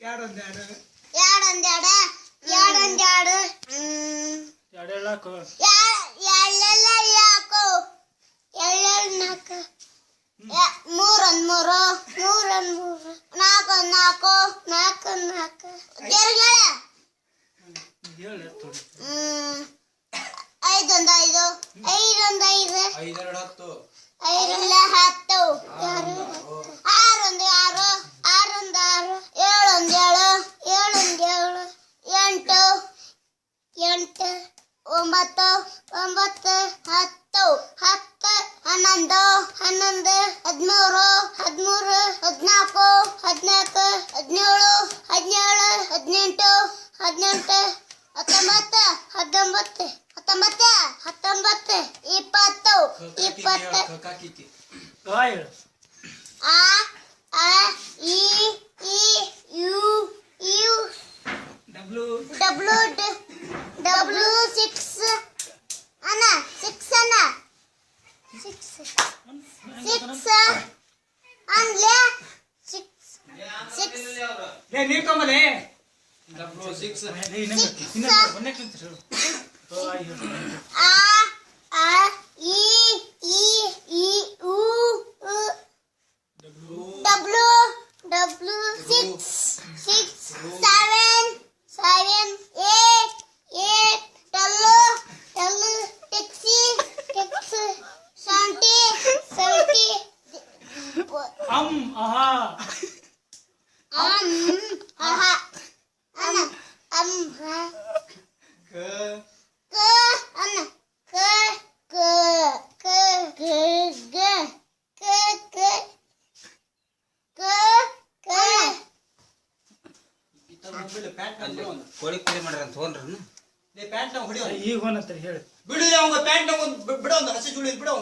ಎರಡೊಂದ್ ಎರಡು ಎರಡೊಂದ್ ಎರಡು ಎರಡೊಂದ್ ಎರಡು ಹ್ಮ್. ಎರಡು ಹೇಳಾಕು ಎಳ್ಳೆಲ್ಲ ಯಾಕೋ? ಎಳ್ಳೆರಡು ನಾಲ್ಕು ಎ- ಮೂರೊಂದ್ ಮೂರು ಮೂರೊಂದು ಮೂರು. ನಾಲ್ಕೊಂದ್ ನಾಲ್ಕು ನಾಲ್ಕೊಂದ್ ನಾಲ್ಕು. ಜರ್ಗಳ ಐದೊಂದ್ ಐದು. ಐದೊಂದು ಐದು. ಐದೆರಡು ಹತ್ತು. ಐದೊಂದ್ ಹತ್ತು. ಯಾರು ಒಂಬತ್ತು ಒಂಬತ್ತು ಹತ್ತು ಹತ್ತು ಹನ್ನೊಂದು ಹನ್ನೊಂದು ಹದಿಮೂರು ಹದಿಮೂರು ಹದಿನಾಲ್ಕು ಹದಿನಾಲ್ಕು ಹದಿನೇಳು ಹದಿನೇಳು ಹದಿನೆಂಟು ಹದಿನೆಂಟು ಹತ್ತೊಂಬತ್ತು ಹತ್ತೊಂಬತ್ತು ಹತ್ತೊಂಬತ್ತು ಹತ್ತೊಂಬತ್ತು ಇಪ್ಪತ್ತು ಇಪ್ಪತ್ತು ಕಾಕಿತಿ ಆ ಹೇಳು ಆ ಆ ಇ ಈ you you W W W six six six ಅನ್ಲೆ six six ಲೇ ನೀರ್ ತೊಂಬಲೇ ಡಬ್ಲ್ಯೂ ಸಿಕ್ಸ್ ಒಂದೇ ಕುಂತ ಹೇಳು ಆ ಹೇಳು ಆ ಆ ಇ ಈ ಈ ಉ ಉ W W six six seven seven Um aha. Um aha. Um ಹ. ಕ. ಕ. ಅನ್ನ ಕ. ಕ. ಕ. ಕ ಗ. ಕ. ಕ. ಕ. ಕ. ಕೋಳಿ ಕೋಳಿ ಮಾಡ್ಯಾರ ಅಂತ ಹೋಗ್ರಿ ಪ್ಯಾಂಟ್ ನಾವು ಹೊಡಿಯೋ ಈಗ ಹೇಳಿ ಹೇಳು. ಬಿಡು ಅವಂಗ ಪ್ಯಾಂಟ್ ಬಿಡೋ ಒಂದು ಹಸಿ ಸುಳಿ ಬಿಡೋ